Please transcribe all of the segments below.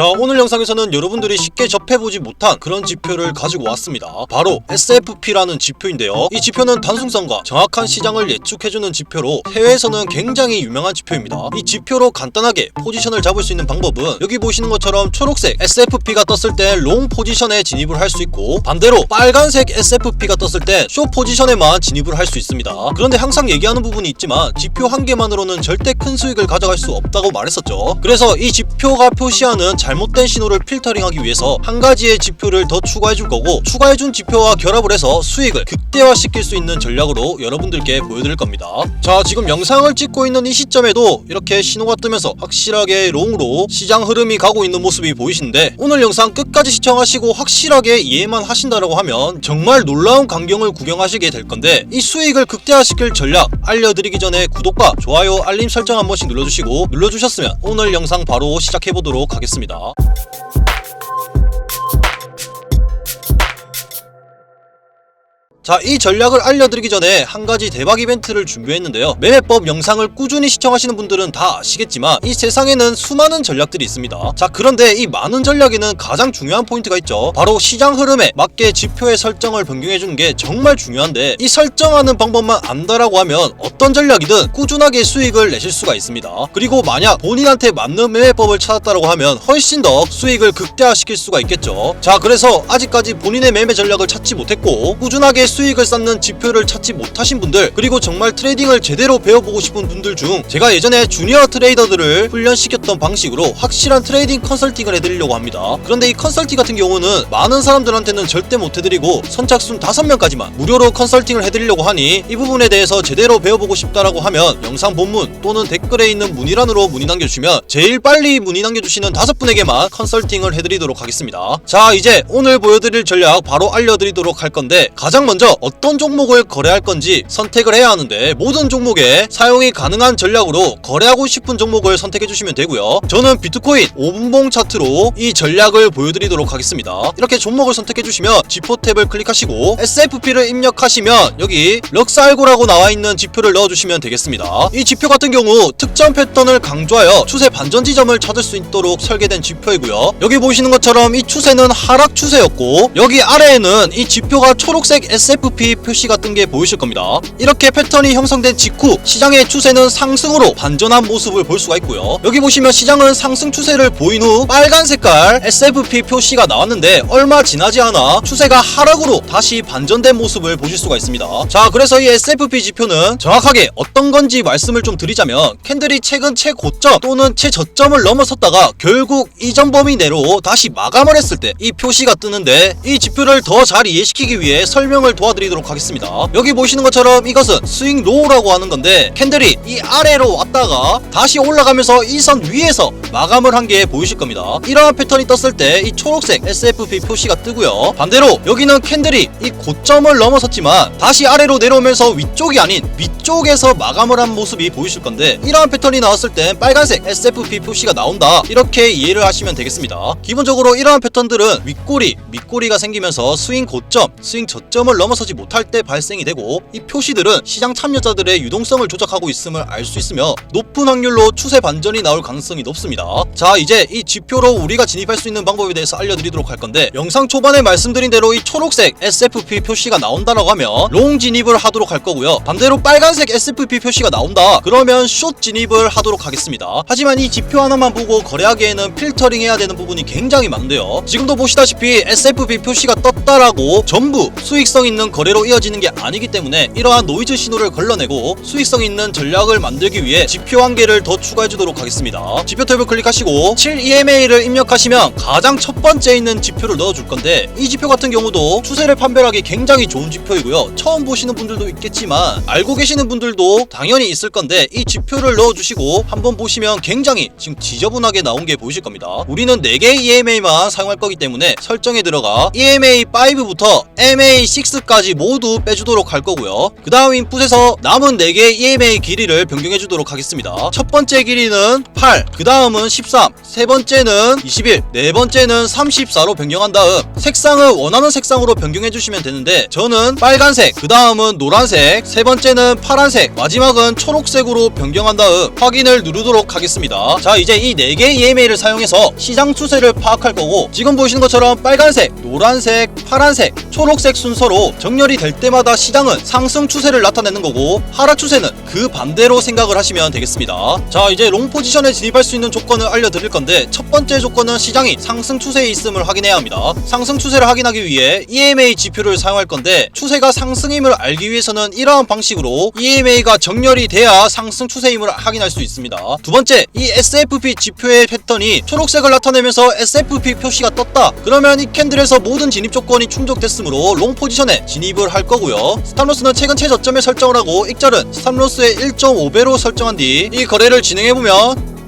자 오늘 영상에서는 여러분들이 쉽게 접해보지 못한 그런 지표를 가지고 왔습니다. 바로 SFP라는 지표인데요. 이 지표는 단순성과 정확한 시장을 예측해주는 지표로 해외에서는 굉장히 유명한 지표입니다. 이 지표로 간단하게 포지션을 잡을 수 있는 방법은 여기 보시는 것처럼 초록색 SFP가 떴을 때 롱 포지션에 진입을 할 수 있고 반대로 빨간색 SFP가 떴을 때 쇼 포지션에만 진입을 할 수 있습니다. 그런데 항상 얘기하는 부분이 있지만 지표 한 개만으로는 절대 큰 수익을 가져갈 수 없다고 말했었죠. 그래서 이 지표가 표시하는 잘못된 신호를 필터링하기 위해서 한 가지의 지표를 더 추가해 줄 거고 추가해 준 지표와 결합을 해서 수익을 극대화시킬 수 있는 전략으로 여러분들께 보여드릴 겁니다. 자 지금 영상을 찍고 있는 이 시점에도 이렇게 신호가 뜨면서 확실하게 롱으로 시장 흐름이 가고 있는 모습이 보이시는데 오늘 영상 끝까지 시청하시고 확실하게 이해만 하신다라고 하면 정말 놀라운 광경을 구경하시게 될 건데 이 수익을 극대화시킬 전략 알려드리기 전에 구독과 좋아요 알림 설정 한 번씩 눌러주시고 눌러주셨으면 오늘 영상 바로 시작해보도록 하겠습니다 있어요. 자, 이 전략을 알려드리기 전에 한 가지 대박 이벤트를 준비했는데요. 매매법 영상을 꾸준히 시청하시는 분들은 다 아시겠지만 이 세상에는 수많은 전략들이 있습니다. 자, 그런데 이 많은 전략에는 가장 중요한 포인트가 있죠. 바로 시장 흐름에 맞게 지표의 설정을 변경해주는 게 정말 중요한데 이 설정하는 방법만 안다라고 하면 어떤 전략이든 꾸준하게 수익을 내실 수가 있습니다. 그리고 만약 본인한테 맞는 매매법을 찾았다라고 하면 훨씬 더 수익을 극대화시킬 수가 있겠죠. 자, 그래서 아직까지 본인의 매매 전략을 찾지 못했고 꾸준하게 수익 을 쌓는 지표를 찾지 못하신 분들 그리고 정말 트레이딩을 제대로 배워보고 싶은 분들 중 제가 예전에 주니어 트레이더들을 훈련시켰던 방식으로 확실한 트레이딩 컨설팅을 해드리려고 합니다. 그런데 이 컨설팅 같은 경우는 많은 사람들한테는 절대 못 해드리고 선착순 5명까지만 무료로 컨설팅을 해드리려고 하니 이 부분에 대해서 제대로 배워보고 싶다라고 하면 영상 본문 또는 댓글에 있는 문의란으로 문의 남겨주시면 제일 빨리 문의 남겨주시는 다섯 분에게만 컨설팅을 해드리도록 하겠습니다. 자 이제 오늘 보여드릴 전략 바로 알려드리도록 할 건데 가장 먼저 어떤 종목을 거래할 건지 선택을 해야 하는데 모든 종목에 사용이 가능한 전략으로 거래하고 싶은 종목을 선택해 주시면 되고요. 저는 비트코인 5분봉 차트로 이 전략을 보여드리도록 하겠습니다. 이렇게 종목을 선택해 주시면 지표 탭을 클릭하시고 SFP를 입력하시면 여기 럭스알고라고 나와 있는 지표를 넣어주시면 되겠습니다. 이 지표 같은 경우 특정 패턴을 강조하여 추세 반전 지점을 찾을 수 있도록 설계된 지표이고요. 여기 보시는 것처럼 이 추세는 하락 추세였고 여기 아래에는 이 지표가 초록색 SFP 표시가 뜬 게 보이실 겁니다. 이렇게 패턴이 형성된 직후 시장의 추세는 상승으로 반전한 모습을 볼 수가 있고요. 여기 보시면 시장은 상승 추세를 보인 후 빨간 색깔 SFP 표시가 나왔는데 얼마 지나지 않아 추세가 하락으로 다시 반전된 모습을 보실 수가 있습니다. 자, 그래서 이 SFP 지표는 정확하게 어떤 건지 말씀을 좀 드리자면 캔들이 최근 최고점 또는 최저점을 넘어섰다가 결국 이전 범위 내로 다시 마감을 했을 때 이 표시가 뜨는데 이 지표를 더 잘 이해시키기 위해 설명을 도와드리도록 하겠습니다. 여기 보시는 것처럼 이것은 스윙 로우라고 하는 건데 캔들이 이 아래로 왔다가 다시 올라가면서 이 선 위에서 마감을 한 게 보이실 겁니다. 이러한 패턴이 떴을 때 이 초록색 SFP 표시가 뜨고요. 반대로 여기는 캔들이 이 고점을 넘어섰지만 다시 아래로 내려오면서 위쪽이 아닌 위쪽에서 마감을 한 모습이 보이실 건데 이러한 패턴이 나왔을 땐 빨간색 SFP 표시가 나온다 이렇게 이해를 하시면 되겠습니다. 기본적으로 이러한 패턴들은 윗꼬리, 밑꼬리가 생기면서 스윙 고점, 스윙 저점을 넘어 서지 못할 때 발생이 되고 이 표시들은 시장 참여자들의 유동성을 조작하고 있음을 알 수 있으며 높은 확률로 추세 반전이 나올 가능성이 높습니다. 자 이제 이 지표로 우리가 진입할 수 있는 방법에 대해서 알려드리도록 할 건데 영상 초반에 말씀드린 대로 이 초록색 SFP 표시가 나온다라고 하면 롱 진입을 하도록 할 거고요. 반대로 빨간색 SFP 표시가 나온다 그러면 숏 진입을 하도록 하겠습니다. 하지만 이 지표 하나만 보고 거래하기에는 필터링 해야 되는 부분이 굉장히 많은데요. 지금도 보시다시피 SFP 표시가 떴다라고 전부 수익성 있는 거래로 이어지는 게 아니기 때문에 이러한 노이즈 신호를 걸러내고 수익성 있는 전략을 만들기 위해 지표 한 개를 더 추가해 주도록 하겠습니다. 지표 탭을 클릭하시고 7EMA를 입력하시면 가장 첫 번째 있는 지표를 넣어 줄 건데 이 지표 같은 경우도 추세를 판별하기 굉장히 좋은 지표이고요. 처음 보시는 분들도 있겠지만 알고 계시는 분들도 당연히 있을 건데 이 지표를 넣어 주시고 한번 보시면 굉장히 지금 지저분하게 나온 게 보이실 겁니다. 우리는 4개의 EMA만 사용할 거기 때문에 설정에 들어가 EMA 5부터 MA 6 2까지 모두 빼주도록 할 거고요. 그 다음 인풋에서 남은 4개의 EMA 길이를 변경해 주도록 하겠습니다. 첫 번째 길이는 8, 그 다음은 13, 세 번째는 21, 네 번째는 34로 변경한 다음 색상을 원하는 색상으로 변경해 주시면 되는데 저는 빨간색, 그 다음은 노란색, 세 번째는 파란색, 마지막은 초록색으로 변경한 다음 확인을 누르도록 하겠습니다. 자 이제 이 4개의 EMA를 사용해서 시장 추세를 파악할 거고 지금 보시는 것처럼 빨간색, 노란색, 파란색, 초록색 순서로 정렬이 될 때마다 시장은 상승 추세를 나타내는 거고 하락 추세는 그 반대로 생각을 하시면 되겠습니다. 자 이제 롱 포지션에 진입할 수 있는 조건을 알려드릴 건데 첫 번째 조건은 시장이 상승 추세에 있음을 확인해야 합니다. 상승 추세를 확인하기 위해 EMA 지표를 사용할 건데 추세가 상승임을 알기 위해서는 이러한 방식으로 EMA가 정렬이 돼야 상승 추세임을 확인할 수 있습니다. 두 번째, 이 SFP 지표의 패턴이 초록색을 나타내면서 SFP 표시가 떴다. 그러면 이 캔들에서 모든 진입 조건이 충족됐으므로 롱 포지션에 진입을 할 거고요. 스탑로스는 최근 최저점에 설정을 하고 익절은 스탑로스의 1.5배로 설정한 뒤 이 거래를 진행해 보면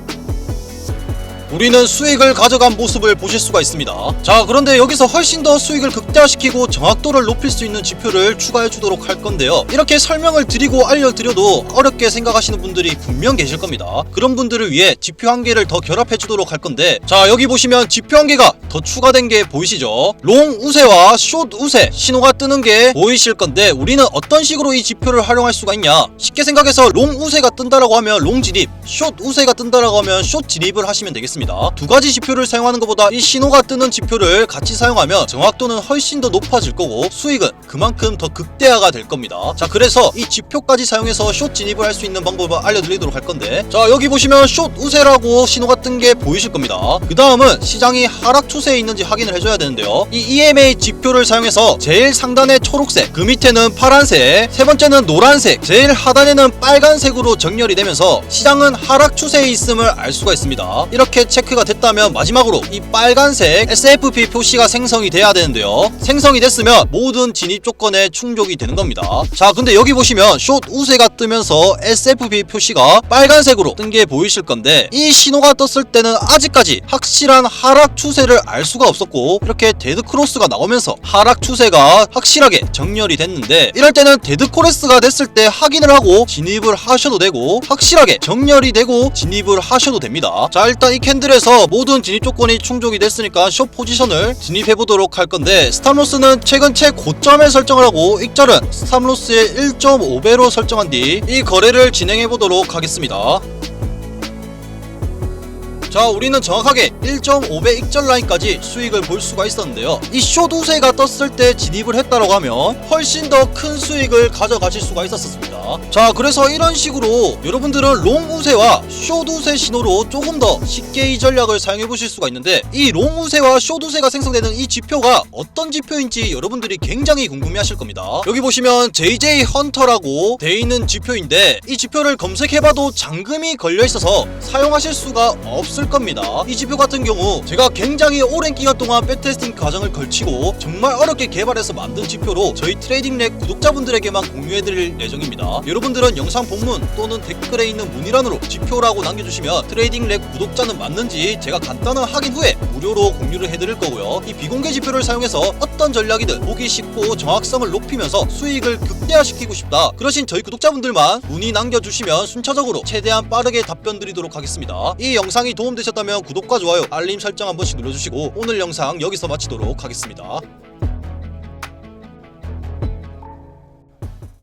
우리는 수익을 가져간 모습을 보실 수가 있습니다. 자, 그런데 여기서 훨씬 더 수익을 극대화시키고 정확도를 높일 수 있는 지표를 추가해 주도록 할 건데요. 이렇게 설명을 드리고 알려드려도 어렵게 생각하시는 분들이 분명 계실 겁니다. 그런 분들을 위해 지표 한 개를 더 결합해 주도록 할 건데, 자, 여기 보시면 지표 한 개가 더 추가된 게 보이시죠? 롱 우세와 숏 우세 신호가 뜨는 게 보이실 건데, 우리는 어떤 식으로 이 지표를 활용할 수가 있냐? 쉽게 생각해서 롱 우세가 뜬다라고 하면 롱 진입, 숏 우세가 뜬다라고 하면 숏 진입을 하시면 되겠습니다. 두 가지 지표를 사용하는 것보다 이 신호가 뜨는 지표를 같이 사용하면 정확도는 훨씬 더 높아질 거고 수익은 그만큼 더 극대화가 될 겁니다. 자, 그래서 이 지표까지 사용해서 숏 진입을 할 수 있는 방법을 알려드리도록 할 건데, 자, 여기 보시면 숏 우세라고 신호가 뜬 게 보이실 겁니다. 그 다음은 시장이 하락 추세에 있는지 확인을 해줘야 되는데요. 이 EMA 지표를 사용해서 제일 상단에 초록색, 그 밑에는 파란색, 세 번째는 노란색, 제일 하단에는 빨간색으로 정렬이 되면서 시장은 하락 추세에 있음을 알 수가 있습니다. 이렇게 체크가 됐다면 마지막으로 이 빨간색 SFP 표시가 생성이 돼야 되는데요. 생성이 됐으면 모든 진입 조건에 충족이 되는 겁니다. 자, 근데 여기 보시면 숏 우세가 뜨면서 SFP 표시가 빨간색으로 뜬 게 보이실 건데 이 신호가 떴을 때는 아직까지 확실한 하락 추세를 알 수가 없었고 이렇게 데드 크로스가 나오면서 하락 추세가 확실하게 정렬이 됐는데 이럴 때는 데드 코레스가 됐을 때 확인을 하고 진입을 하셔도 되고 확실하게 정렬이 되고 진입을 하셔도 됩니다. 자, 일단 이 캔들 에서 모든 진입 조건이 충족이 됐으니까 숏 포지션을 진입해 보도록 할 건데 스탑로스는 최근 최 고점에 설정을 하고 익절은 스탑로스의 1.5배로 설정한 뒤 이 거래를 진행해 보도록 하겠습니다. 자 우리는 정확하게 1.5배 익절 라인까지 수익을 볼 수가 있었는데요. 이숏 우세가 떴을 때 진입을 했다라고 하면 훨씬 더 큰 수익을 가져가실 수가 있었습니다. 자 그래서 이런 식으로 여러분들은 롱 우세와 숏 우세 신호로 조금 더 쉽게 이 전략을 사용해 보실 수가 있는데 이 롱 우세와 숏 우세가 생성되는 이 지표가 어떤 지표인지 여러분들이 굉장히 궁금해 하실 겁니다. 여기 보시면 JJ 헌터라고 돼 있는 지표인데 이 지표를 검색해봐도 잠금이 걸려 있어서 사용하실 수가 없을 겁니다. 이 지표 같은 경우 제가 굉장히 오랜 기간 동안 백테스팅 과정을 걸치고 정말 어렵게 개발해서 만든 지표로 저희 트레이딩 렉 구독자분들에게만 공유해드릴 예정입니다. 여러분들은 영상 본문 또는 댓글에 있는 문의란으로 지표라고 남겨주시면 트레이딩 렉 구독자는 맞는지 제가 간단한 확인 후에 무료로 공유를 해드릴 거고요. 이 비공개 지표를 사용해서 어떤 전략이든 보기 쉽고 정확성을 높이면서 수익을 극대화시키고 싶다. 그러신 저희 구독자분들만 문의 남겨주시면 순차적으로 최대한 빠르게 답변 드리도록 하겠습니다. 이 영상이 도움되셨다면 구독과 좋아요, 알림 설정 한 번씩 눌러주시고 오늘 영상 여기서 마치도록 하겠습니다.